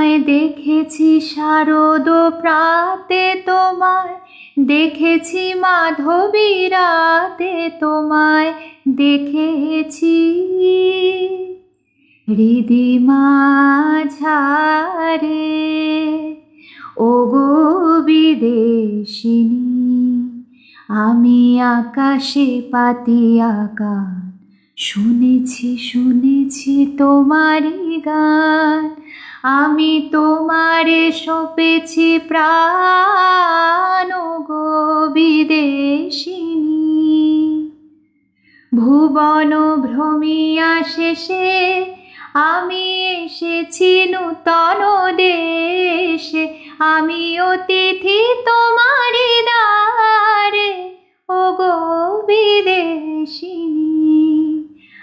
তোমায় দেখেছি, শারদ প্রাতে তোমায় দেখেছি, মাধবী রাতে তোমায় দেখেছি। হৃদিমা ঝারে ও গো বিদেশিনী, আমি আকাশে পাতি আকার শুনেছি শুনেছি তোমারই গান। আমি তোমারে সপেছি প্রাণ গো বিদেশিনী। ভুবন ভ্রমিয়া শেষে আমি এসেছি নূতন দেশে। আমি অতিথি তোমারি দ্বারে ও গো বিদেশিনী।